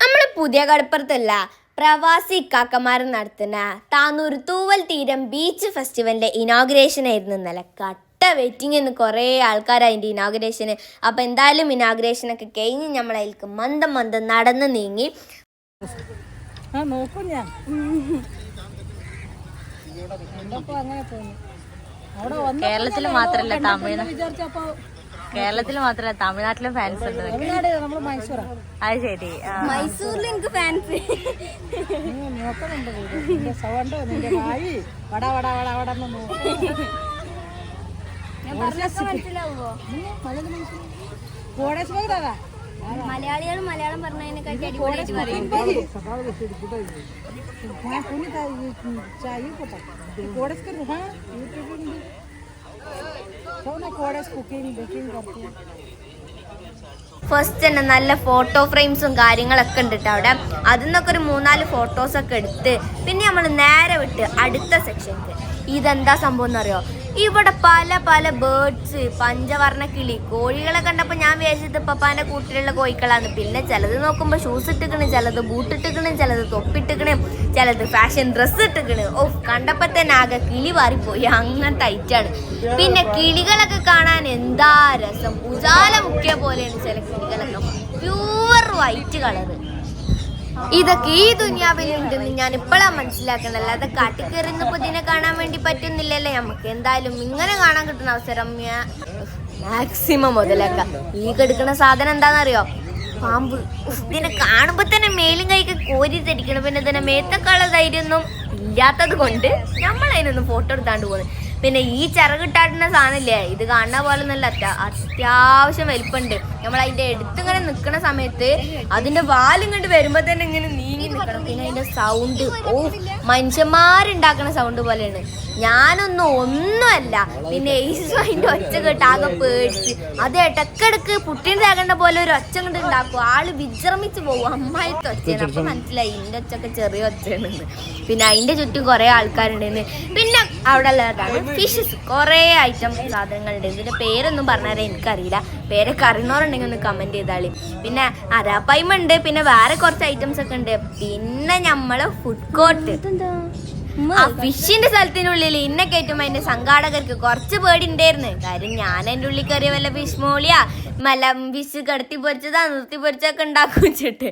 നമ്മളെ പുതിയ കടപ്പുറത്തല്ല പ്രവാസി കാക്കമാർ നടത്തുന്ന താനൂർ തൂവൽ തീരം ബീച്ച് ഫെസ്റ്റിവലിന്റെ ഇനോഗ്രേഷൻ ആയിരുന്നു നല്ല കട്ട വെയിറ്റിംഗ് എന്ന് കുറേ ആൾക്കാർ അതിന്റെ ഇനോഗ്രേഷന് അപ്പോൾ എന്തായാലും ഇനോഗ്രേഷനൊക്കെ കഴിഞ്ഞ് നമ്മളതിൽക്ക് മന്ദം മന്ദം നടന്നു നീങ്ങി. ഞാൻ. കേരളത്തിൽ മാത്രമല്ല തമിഴ്നാട് കേരളത്തിൽ മാത്രമല്ല തമിഴ്നാട്ടിലും ഫാൻസ് ഉണ്ട് തമിഴ്നാട് നമ്മൾ മൈസൂരാ. അത് ശരി. മൈസൂരിൽ എനിക്ക് ഫാൻസി മലയാളികൾ മലയാളം പറഞ്ഞതിനെക്കാട്ടി അടിപൊളിയായിട്ട് പറയും. हाँ ഫസ്റ്റ് തന്നെ നല്ല ഫോട്ടോ ഫ്രെയിംസും കാര്യങ്ങളൊക്കെ ഉണ്ട് കേട്ടോ അവിടെ. അതിൽ നിന്നൊക്കെ ഒരു മൂന്നാൽ ഫോട്ടോസൊക്കെ എടുത്ത് പിന്നെ നമ്മൾ നേരെ വിട്ട് അടുത്ത സെക്ഷനിക്ക് ഇതെന്താ സംഭവം എന്നറിയോ? ഇവിടെ പല പല ബേർഡ്സ് പഞ്ചവർണ കിളി കോഴികളെ കണ്ടപ്പോൾ ഞാൻ വിചാരിച്ചത് പപ്പാന്റെ കൂട്ടിലുള്ള കോഴികളാണ് പിന്നെ ചിലത് നോക്കുമ്പോൾ ഷൂസ് ഇട്ടിക്കണ് ചിലത് ബൂട്ട് ഇട്ടിക്കണ് ചിലത് തൊപ്പിട്ടിക്കണ് ചിലത് ഫാഷൻ ഡ്രസ്സ് ഇട്ടിക്കണ്. ഓ കണ്ടപ്പോൾ തന്നെ ആകെ കിളി മാറിപ്പോയി. അങ്ങനത്തെ ഐറ്റാണ് പിന്നെ കിളികളൊക്കെ കാണാൻ എന്താ രസം? ഉജാല മുക്കിയ പോലെയാണ് ചില കിളികളൊക്കെ. പ്യൂർ വൈറ്റ് കളറ് ഇതൊക്കെ ഈ ദുനിയാവിൽ ഉണ്ടെന്ന് ഞാൻ ഇപ്പോഴാ മനസ്സിലാക്കണത്. അല്ലാതെ കാട്ടിക്കേറുന്നപ്പോ ഇതിനെ കാണാൻ വേണ്ടി പറ്റുന്നില്ലല്ലേ. നമുക്ക് എന്തായാലും ഇങ്ങനെ കാണാൻ കിട്ടുന്ന അവസരം മാക്സിമം മുതലാക്കാം. ഈ കെടുക്കുന്ന സാധനം എന്താണെന്നറിയോ? പാമ്പ്. ഇതിനെ കാണുമ്പോ തന്നെ മേലും കൈക്ക് കോരി തരിക്കണം പിന്നെ ഇതിനെ മേത്തക്കാളെ ധൈര്യമൊന്നും ഇല്ലാത്തത് കൊണ്ട് നമ്മൾ അതിനൊന്നും ഫോട്ടോ എടുത്താണ്ട് പോകുന്നത് പിന്നെ ഈ ചിറകിട്ടാട്ടുന്ന സാധനമില്ലേ? ഇത് കാണുന്ന പോലെ നല്ല അത്യ അത്യാവശ്യം വലിപ്പുണ്ട് നമ്മൾ അതിന്റെ എടുത്തിങ്ങനെ നിൽക്കുന്ന സമയത്ത് അതിന്റെ വാലും വാലിങ്ങോട്ട് വരുമ്പോ തന്നെ ഇങ്ങനെ നീങ്ങി നിൽക്കണം പിന്നെ അതിന്റെ സൗണ്ട് ഓ മനുഷ്യന്മാരുണ്ടാക്കുന്ന സൗണ്ട് പോലെയാണ്. ഞാനൊന്നും ഒന്നുമല്ല. പിന്നെ അതിന്റെ ഒച്ച കേട്ട് ആകെ പേടിച്ച്. അത് ഇടക്കിടക്ക് പുട്ടിന് തേകേണ്ട പോലെ ഒരു ഒച്ച കൊണ്ട് ഉണ്ടാക്കും ആൾ വിശ്രമിച്ച് പോകും അമ്മായിട്ട് ഒച്ചയാണ്. അപ്പൊ മനസ്സിലായി എന്റെ ഒച്ചൊക്കെ ചെറിയ ഒച്ചയാണ് പിന്നെ അതിന്റെ ചുറ്റും കുറെ ആൾക്കാരുണ്ടെന്ന്. പിന്നെ അവിടെ ഉള്ളതാണ് ഫിഷസ് കുറേ ഐറ്റം സാധനങ്ങളുണ്ട്. ഇതിന്റെ പേരൊന്നും പറഞ്ഞാൽ എനിക്കറിയില്ല. പേരൊക്കെ അറിയണവരുണ്ടെങ്കിൽ ഒന്ന് കമന്റ് ചെയ്താളി. പിന്നെ അരാപ്പൈമ ഉണ്ട് പിന്നെ വേറെ കുറച്ച് ഐറ്റംസ് ഒക്കെ ഉണ്ട്. പിന്നെ നമ്മൾ ഫുഡ് കോർട്ട് ആ ഫിഷിന്റെ സ്ഥലത്തിനുള്ളിൽ ഇന്നെ കയറ്റുമ്പോ എന്റെ സംഘാടകർക്ക് കുറച്ച് പേടി ഉണ്ടായിരുന്നു കാര്യം ഞാൻ എന്റെ ഉള്ളിൽ കയറിയ വല്ല ഫിഷ് മോളിയാ. മല ഫിഷ് കടത്തി പൊരിച്ചതാ നിർത്തി പൊരിച്ചതൊക്കെ ഉണ്ടാക്കും വെച്ചിട്ട്.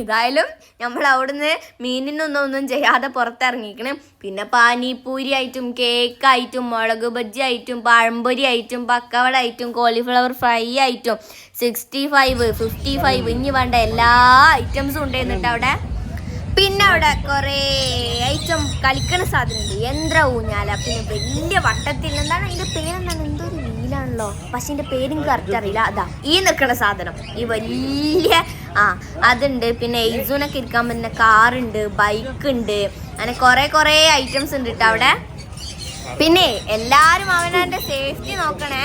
ഏതായാലും നമ്മൾ അവിടുന്ന് മീനിനൊന്നും ഒന്നും ചെയ്യാതെ പുറത്തിറങ്ങിക്കണം. പിന്നെ പാനിപൂരി ആയിട്ടും കേക്ക് ആയിട്ടും മുളക് ബജ്ജി ആയിട്ടും പഴംപൊരി ആയിട്ടും പക്കവട ആയിട്ടും കോളിഫ്ലവർ ഫ്രൈ ആയിട്ടും സിക്സ്റ്റി ഫൈവ് ഫിഫ്റ്റി ഫൈവ് ഇനി വേണ്ട എല്ലാ ഐറ്റംസും ഉണ്ടായിരുന്നിട്ട് അവിടെ. പിന്നെ അവിടെ കുറേ ഐറ്റം കളിക്കണ സാധനമുണ്ട്. യന്ത്ര ഊഞ്ഞാല. പിന്നെ വലിയ വട്ടത്തിൽ എന്താണ്? അതിന്റെ പേരെന്താണ്? എന്തോ ഒരു വീലാണല്ലോ പക്ഷെ എന്റെ പേരും കറക്റ്റ് അറിയില്ല. അതാ ഈ നിൽക്കണ സാധനം. ഈ വലിയ ആ അതുണ്ട്. പിന്നെ എയ്സൂനൊക്കെ ഇരിക്കാൻ പറ്റുന്ന കാറുണ്ട് ബൈക്ക് ഉണ്ട് അങ്ങനെ കുറേ കുറേ ഐറ്റംസ് ഉണ്ട് കേട്ടോ അവിടെ. പിന്നെ എല്ലാരും അവനവന്റെ സേഫ്റ്റി നോക്കണേ.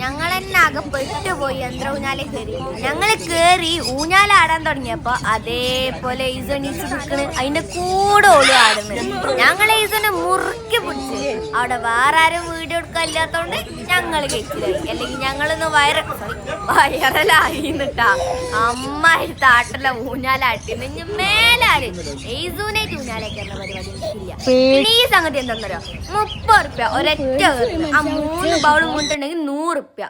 ഞങ്ങൾ തന്നെ അകപ്പെട്ടു പോയി യന്ത്ര ഊഞ്ഞാലെ കയറി ഞങ്ങൾ കേറി ഊഞ്ഞാല ആടാൻ തുടങ്ങിയപ്പോ അതേപോലെ നിൽക്കണ് അതിന്റെ കൂടെ ഓടും ആടുന്നു. ഞങ്ങൾ ഈസനെ മുറുക്കി പിടിച്ച്. അവിടെ വേറെ ആരും വീഡിയോ എടുക്കാനില്ലാത്തോണ്ട് ഞങ്ങൾ കയറ്റിലായി അല്ലെങ്കിൽ ഞങ്ങളൊന്ന് വയറ വയറലായി നിട്ടാ അമ്മ താട്ടല ഊഞ്ഞാലാട്ടി ഇനി മേലാൽ. ഈസൂനായിട്ട് ഊഞ്ഞാലേക്ക് എന്ന പരിപാടി പിന്നെ ഈ സംഗതി എന്താണെന്നറിയോ മുപ്പത് റുപ്യ ഒരൊറ്റ. ആ മൂന്ന് ബൗൾ കൊണ്ടുണ്ടെങ്കിൽ നൂറ് റുപ്യ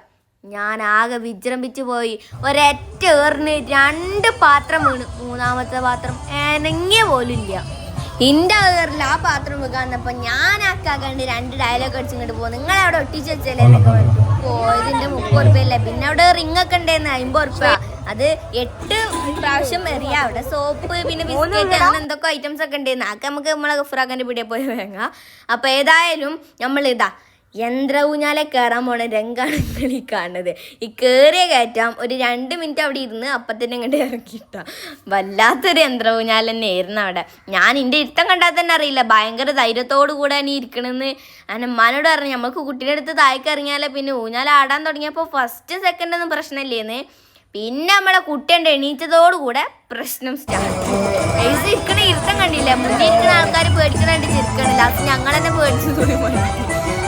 ഞാൻ ആകെ വിജൃംഭിച്ചു പോയി. ഒരൊറ്റ ഏറിന് രണ്ട് പാത്രം വീണ്. മൂന്നാമത്തെ പാത്രം എനങ്ങിയ പോലും ഇല്ല. ഇന്റെ ഏറിൽ ആ പാത്രം വെക്കാന്നപ്പോ ഞാൻ ആക്കാണ്ട് രണ്ട് ഡയലോഗ് അടിച്ചിങ്ങോട്ട് പോകും നിങ്ങൾ അവിടെ ഒട്ടിച്ച് വെച്ചല്ലേ? എന്നൊക്കെ പോയതിന്റെ മുപ്പത് റുപ്യ അല്ലേ? പിന്നെ അവിടെ റിങ്ങൊക്കെ ഒക്കെ ഉണ്ടായിരുന്നു അമ്പത് റുപ്യ അത് എട്ട് പ്രാവശ്യം എറിയാം അവിടെ. സോപ്പ് പിന്നെ ബിസ്ക്കറ്റ് അങ്ങനെ എന്തൊക്കെ ഐറ്റംസ് ഒക്കെ ഉണ്ടായിരുന്നു അതൊക്കെ നമുക്ക് നമ്മളെ ഗഫറാഖാന്റെ പിടിയെ പോയി വാങ്ങാം. അപ്പൊ ഏതായാലും നമ്മൾ ഇതാ യന്ത്ര ഊഞ്ഞാലെ കയറാൻ പോണ രംഗാണ് കളി ഈ കാണുന്നത്. ഈ കയറിയ കയറ്റാം ഒരു രണ്ട് മിനിറ്റ് അവിടെ ഇരുന്ന് അപ്പം തന്നെ ഇങ്ങോട്ട് ഇറക്കിയിട്ട വല്ലാത്തൊരു യന്ത്ര ഊഞ്ഞാൽ തന്നെ ആയിരുന്നു അവിടെ. ഞാൻ എന്റെ ഇരുത്തം കണ്ടാൽ തന്നെ അറിയില്ല. ഭയങ്കര ധൈര്യത്തോടു കൂടെ നീ ഇരിക്കണമെന്ന് അങ്ങനെ ഉമ്മാനോട് പറഞ്ഞു നമുക്ക് കുട്ടിയുടെ അടുത്ത് താഴേക്ക് ഇറങ്ങിയാലേ പിന്നെ ഊഞ്ഞാൽ ആടാൻ തുടങ്ങിയപ്പോൾ ഫസ്റ്റ് സെക്കൻഡ് ഒന്നും പ്രശ്നമില്ലേന്ന്. പിന്നെ നമ്മളെ കുട്ടിയുടെ എണീറ്റതോടുകൂടെ പ്രശ്നം സ്റ്റാർട്ട് ഇരിക്കണ ഇരുത്തം കണ്ടില്ല? മുന്നിരിക്കുന്ന ആൾക്കാർ പേടിക്കണാണ്ട് ചിരിക്കണില്ല അത് ഞങ്ങൾ തന്നെ പേടിച്ചു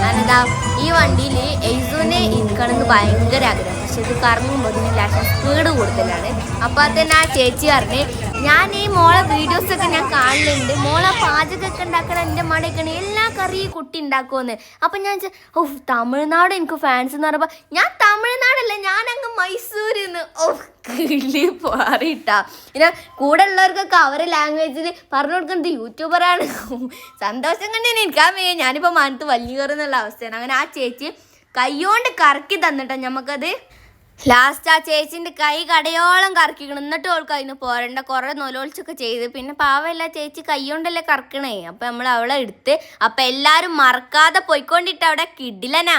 അതെന്താ ഈ വണ്ടിയിൽ എയ്സുവിനെ ഇരിക്കണമെന്ന് ഭയങ്കര ആഗ്രഹം. പക്ഷെ ഇത് കറങ്ങുമ്പോൾ ലാഷം സ്പീഡ് കൂടുതലാണ്. അപ്പോൾ അത് തന്നെ ആ ചേച്ചി പറഞ്ഞ് ഞാൻ ഈ മോളെ വീഡിയോസ് ഒക്കെ ഞാൻ കാണലുണ്ട്. മോളെ പാചകമൊക്കെ ഉണ്ടാക്കണ എന്റെ മടക്കണ എല്ലാ കറിയും കുട്ടി ഉണ്ടാക്കുമെന്ന്. അപ്പൊ ഞാൻ ഓ തമിഴ്നാട് എനിക്ക് ഫാൻസ് എന്ന് പറയുമ്പോ ഞാൻ തമിഴ്നാടല്ല ഞാൻ അങ്ങ് മൈസൂരിൽ നിന്ന് ഓ കിളി പാറിയിട്ടാ. പിന്നെ കൂടെ ഉള്ളവർക്കൊക്കെ അവരെ ലാംഗ്വേജിൽ പറഞ്ഞു കൊടുക്കുന്നത് യൂട്യൂബറാണ് സന്തോഷം കണ്ടു എനിക്കാൻ വയ്യ ഞാനിപ്പോ മനത്ത് വലിയ കയറുന്നുള്ള അവസ്ഥയാണ്. അങ്ങനെ ആ ചേച്ചി കൈകൊണ്ട് കറക്കി തന്നിട്ടോ ഞമ്മക്കത് ലാസ്റ്റ് ആ ചേച്ചിന്റെ കൈ കടയോളം കറക്കിക്കണം എന്നിട്ട് ഓൾക്ക് അതിന് പോരണ്ട കുറേ നൊലോളിച്ചൊക്കെ ചെയ്ത് പിന്നെ പാവല്ല ചേച്ചി കൈ കൊണ്ടല്ലേ കറക്കണേ അപ്പൊ നമ്മൾ അവളെ എടുത്ത് അപ്പൊ എല്ലാരും മറക്കാതെ പോയിക്കൊണ്ടിട്ട് അവിടെ കിടിലനാ